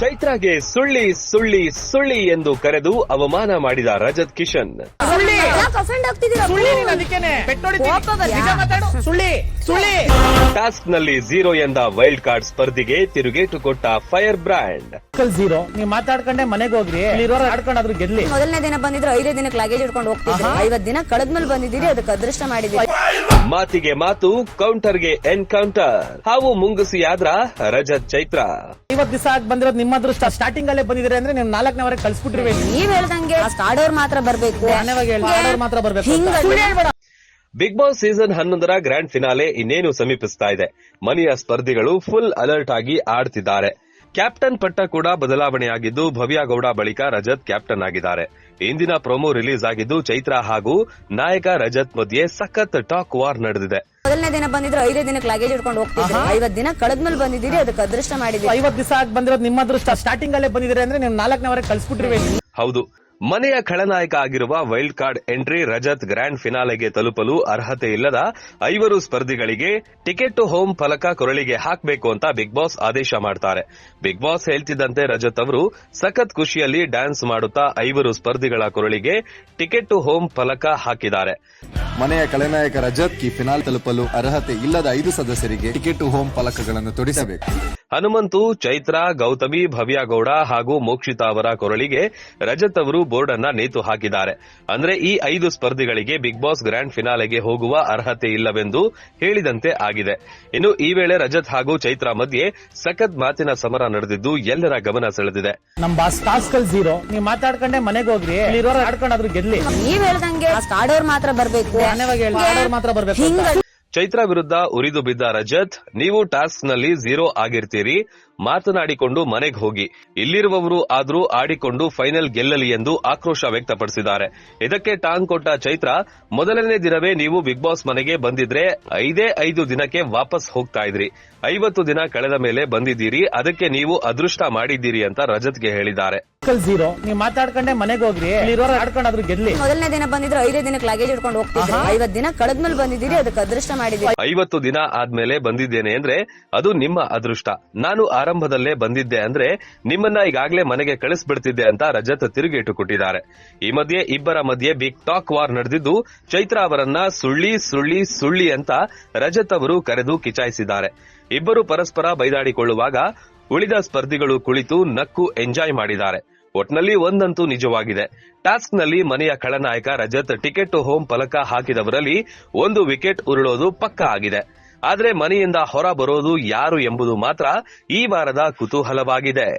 ಚೈತ್ರಾಗೆ ಸುಳ್ಳಿ ಸುಳ್ಳಿ ಸುಳ್ಳಿ ಎಂದು ಕರೆದು ಅವಮಾನ ಮಾಡಿದ ರಜತ್ ಕಿಶನ್. ಸುಳ್ಳಿ. ಯಾಕೆ ಅಫೆಂಡ್ ಆಗ್ತಿದ್ದೀರಾ ಸುಳ್ಳಿ ನೀನು ಅದಕ್ಕೇನೆ. ಪೆಟ್ಟೊಡಿತೀನಿ. ಕೋಪ ನಿಜ ಮಾತಾಡು. ಸುಳ್ಳಿ ಸುಳ್ಳಿ. ಟಾಸ್ಕ್ನಲ್ಲಿ ಝೀರೋ ಎಂದ ವೈಲ್ಡ್ ಕಾರ್ಡ್ ಸ್ಪರ್ಧಿಗೆ ತಿರುಗೇಟು ಕೊಟ್ಟ ಫೈರ್ ಬ್ರ್ಯಾಂಡ್ ಝೀರೋ ನೀವು ಮಾತಾಡ್ಕೊಂಡೆ ಮನೆಗೆ ಹೋಗ್ರಿ. ಇಲ್ಲಿರೋರು ಆಡ್ಕೊಂಡಾದ್ರು ಗೆದ್ಲಿ ಮೊದಲನೇ ದಿನ ಬಂದಿದ್ರು ಐದೇ ದಿನಕ್ಕೆ ಲಗೇಜ್ ಇಟ್ಕೊಂಡು ಹೋಗ್ತಿದ್ರು. ಐವತ್ ದಿನ ಕಳೆದ್ಮೇಲೆ ಬಂದಿದ್ದೀರಿ ಅದಕ್ಕೆ ಅದೃಷ್ಟ ಮಾಡಿದ್ದೀರಿ. ಮಾತಿಗೆ ಮಾತು ಕೌಂಟರ್ಗೆ ಎನ್ಕೌಂಟರ್ ಹಾವು ಮುಂಗುಸಿಯಾದ್ರ ರಜತ್ ಚೈತ್ರ. ಇವತ್ತು ದಿವಸ ಆಗಿ ಬಂದಿರೋದು ನಿಮ್ಮ ಅದೃಷ್ಟ. ಸ್ಟಾರ್ಟಿಂಗ್ ಅಲ್ಲೇ ಬಂದಿದ್ರೆ ಅಂದ್ರೆ ನೀವು ನಾಲ್ಕನೇ ವರೆಗೆ ಕಳ್ಸ್ಬಿಟ್ಟಿರ್ವೆ ನೀವ್ ಹೇಳ್ದಂಗೆ ಆಡೋರ್ ಮಾತ್ರ ಬರ್ಬೇಕು. ಮಾತ್ರ ಬರ್ಬೇಕು ಅಂತ. ಹಿಂಗ್ ಬಿಗ್ ಬಾಸ್ ಸೀಸನ್ ಹನ್ನೊಂದರ ಗ್ರ್ಯಾಂಡ್ ಫಿನಾಲೆ ಇನ್ನೇನು ಸಮೀಪಿಸ್ತಾ ಇದೆ? ಮನೆಯ ಸ್ಪರ್ಧಿಗಳು ಫುಲ್ ಅಲರ್ಟ್ ಆಗಿ ಆಡ್ತಿದ್ದಾರೆ. ಕ್ಯಾಪ್ಟನ್ ಪಟ್ಟ ಕೂಡ ಬದಲಾವಣೆಯಾಗಿದ್ದು ಭವ್ಯ ಗೌಡ ಬಳಿಕ ರಜತ್ ಕ್ಯಾಪ್ಟನ್ ಆಗಿದ್ದಾರೆ. ಇಂದಿನ ಪ್ರೊಮೋ ರಿಲೀಸ್ ಆಗಿದ್ದು ಚೈತ್ರ ಹಾಗೂ ನಾಯಕ ರಜತ್ ಮಧ್ಯೆ ಸಖತ್ ಟಾಕ್ ವಾರ್ ನಡೆದಿದೆ. ಮೊದಲನೇ ದಿನ ಬಂದಿದ್ರು ಐದೇ ದಿನಕ್ಕೆ ಲಗೇಜ್ ಇಟ್ಕೊಂಡು ಹೋಗ್ತಿದ್ರು. ಐವತ್ ದಿನ ಕಳೆದ್ಮೇಲೆ ಬಂದಿದ್ದೀರಿ ಅದಕ್ಕೆ ಅದೃಷ್ಟ ಮಾಡಿದ್ದೀರಿ. ಐವತ್ ದಿವಸ ಆಗಿ ಬಂದಿರೋದು ನಿಮ್ಮ ಅದೃಷ್ಟ. ಸ್ಟಾರ್ಟಿಂಗ್ ಅಲ್ಲೇ ಬಂದಿದ್ರೆ ಅಂದ್ರೆ ನೀವು ನಾಲ್ಕನೇವರೆಗೆ ಕಳ್ಸಿಬಿಟ್ಟಿರ್ಬೇಕು ಹೌದು. ಮನೆಯ ಖಳನಾಯಕ ಆಗಿರುವ wild card entry Rajat grand ಫಿನಾಲೆಗೆ ತಲುಪಲು ಅರ್ಹತೆ ಇಲ್ಲದ ಐವರು ಸ್ಪರ್ಧಿಗಳಿಗೆ ಟಿಕೆಟ್ ಟು ಹೋಮ್ ಫಲಕ ಕೊರಳಿಗೆ ಹಾಕಬೇಕು ಅಂತ ಬಿಗ್ ಬಾಸ್ ಆದೇಶ ಮಾಡ್ತಾರೆ. ಬಿಗ್ ಬಾಸ್ ಹೇಳ್ತಿದ್ದಂತೆ ರಜತ್ ಅವರು, ಸಖತ್ ಖುಷಿಯಲ್ಲಿ ಡ್ಯಾನ್ಸ್ ಮಾಡುತ್ತಾ ಐವರು ಸ್ಪರ್ಧಿಗಳ ಕೊರಳಿಗೆ ಟಿಕೆಟ್ ಟು ಹೋಮ್ ಫಲಕ ಹಾಕಿದ್ದಾರೆ. ಮನೆಯ ಖಳನಾಯಕ ರಜತ್ ಕಿ ಫಿನಾಲ್ ತಲುಪಲು ಅರ್ಹತೆ ಇಲ್ಲದ ಐದು ಸದಸ್ಯರಿಗೆ ಟಿಕೆಟ್ ಟು ಹೋಮ್ ಫಲಕಗಳನ್ನು ತೊಡಿಸಬೇಕು. ಹನುಮಂತು ಚೈತ್ರ ಗೌತಮಿ ಭವ್ಯಗೌಡ ಹಾಗೂ ಮೋಕ್ಷಿತಾ ಅವರ ಕೊರಳಿಗೆ ರಜತ್ ಅವರು ಬೋರ್ಡ್ ಅನ್ನ ನೇತು ಹಾಕಿದ್ದಾರೆ. ಅಂದ್ರೆ ಈ ಐದು ಸ್ಪರ್ಧಿಗಳಿಗೆ ಬಿಗ್ ಬಾಸ್ ಗ್ರ್ಯಾಂಡ್ ಫಿನಾಲೆಗೆ ಹೋಗುವ ಅರ್ಹತೆ ಇಲ್ಲವೆಂದು ಹೇಳಿದಂತೆ ಆಗಿದೆ. ಇನ್ನು ಈ ವೇಳೆ ರಜತ್ ಹಾಗೂ ಚೈತ್ರ ಮಧ್ಯೆ ಸಖತ್ ಮಾತಿನ ಸಮರ ನಡೆದಿದ್ದು ಎಲ್ಲರ ಗಮನ ಸೆಳೆದಿದೆ. ನಮ್ ಬಾಸ್ ಅಲ್ಲಿ ಝೀರೋ ಮಾತಾಡ್ಕೊಂಡೆ ಮನೆಗೆ ಹೋಗ್ರಿ. ಇಲ್ಲಿರೋರು ಆಡ್ಕೊಂಡಾದ್ರು ಗೆದ್ಲಿ ನೀವ್ ಹೇಳ್ದಂಗೆ. ಆಡೋರ್ ಮಾತ್ರ ಬರ್ಬೇಕು. ಮಾತ್ರ ಬರ್ಬೇಕು ಚೈತ್ರ ವಿರುದ್ಧ ಉರಿದು ಬಿದ್ದ ರಜತ್, ನೀವು ಟಾಸ್ಕ್ನಲ್ಲಿ ಝೀರೋ ಆಗಿರ್ತೀರಿ, ಮಾತನಾಡಿಕೊಂಡು ಮನೆಗೆ ಹೋಗಿ. ಇಲ್ಲಿರುವವರು ಆದರೂ ಆಡಿಕೊಂಡು ಫೈನಲ್ ಗೆಲ್ಲಲಿ ಎಂದು ಆಕ್ರೋಶ ವ್ಯಕ್ತಪಡಿಸಿದ್ದಾರೆ. ಇದಕ್ಕೆ ಟಾಂಗ್ ಕೊಟ್ಟ ಚೈತ್ರ, ಮೊದಲನೇ ದಿನವೇ ನೀವು ಬಿಗ್ ಬಾಸ್ ಮನೆಗೆ ಬಂದಿದ್ರೆ ಐದೇ ಐದು ದಿನಕ್ಕೆ ವಾಪಸ್ ಹೋಗ್ತಾ ಇದ್ರಿ. ಐವತ್ತು ದಿನ ಕಳೆದ ಮೇಲೆ ಬಂದಿದ್ದೀರಿ, ಅದಕ್ಕೆ ನೀವು ಅದೃಷ್ಟ ಮಾಡಿದ್ದೀರಿ ಅಂತ ರಜತ್ಗೆ ಹೇಳಿದ್ದಾರೆ. ಝೀರೋ ನೀವು ಮಾತಾಡ್ಕೊಂಡೆ ಮನೆಗೆ ಹೋಗ್ರಿ. ಇಲ್ಲಿರೋರು ಆಡ್ಕೊಂಡಾದ್ರು ಗೆಲ್ಲಿ. ಮೊದಲನೇ ದಿನ ಬಂದಿದ್ರು ಐದೇ ದಿನಕ್ಕೆ ಲಗೇಜ್ ಇಟ್ಕೊಂಡು ಹೋಗ್ತಿದ್ರು. ಐವತ್ ದಿನ ಕಳೆದ್ಮೇಲೆ ಬಂದಿದ್ದೀರಿ ಅದಕ್ಕೆ ಅದೃಷ್ಟ ಮಾಡಿದ್ದೀರಿ. ಐವತ್ತು ದಿನ ಆದ್ಮೇಲೆ ಬಂದಿದ್ದೇನೆ ಅಂದ್ರೆ ಅದು ನಿಮ್ಮ ಅದೃಷ್ಟ. ನಾನು ಆರಂಭದಲ್ಲೇ ಬಂದಿದ್ದೆ ಅಂದ್ರೆ ನಿಮ್ಮನ್ನ ಈಗಾಗಲೇ ಮನೆಗೆ ಕಳಿಸ್ಬಿಡ್ತಿದ್ದೆ ಅಂತ ರಜತ್ ತಿರುಗೇಟು ಕೊಟ್ಟಿದ್ದಾರೆ. ಈ ಮಧ್ಯೆ ಇಬ್ಬರ ಮಧ್ಯೆ ಬಿಗ್ ಟಾಕ್ ವಾರ್ ನಡೆದಿದ್ದು ಚೈತ್ರ ಅವರನ್ನ ಸುಳ್ಳಿ ಸುಳ್ಳಿ ಸುಳ್ಳಿ ಅಂತ ರಜತ್ ಅವರು ಕರೆದು ಕಿಚಾಯಿಸಿದ್ದಾರೆ. ಇಬ್ಬರು ಪರಸ್ಪರ ಬೈದಾಡಿಕೊಳ್ಳುವಾಗ ಉಳಿದ ಸ್ಪರ್ಧಿಗಳು ಕುಳಿತು ನಕ್ಕು ಎಂಜಾಯ್ ಮಾಡಿದ್ದಾರೆ. ಒಟ್ನಲ್ಲಿ ಒಂದಂತೂ ನಿಜವಾಗಿದೆ. ಟಾಸ್ಕ್ನಲ್ಲಿ ಮನೆಯ ಖಳನಾಯಕ ರಜತ್ ಟಿಕೆಟ್ ಟು ಹೋಮ್ ಫಲಕ ಹಾಕಿದವರಲ್ಲಿ ಒಂದು ವಿಕೆಟ್ ಉರುಳೋದು ಪಕ್ಕ ಆಗಿದೆ. ಆದ್ರೆ ಮನೆಯಿಂದ ಹೊರ ಬರೋದು ಯಾರು ಎಂಬುದು ಮಾತ್ರ ಈ ವಾರದ ಕುತೂಹಲವಾಗಿದೆ.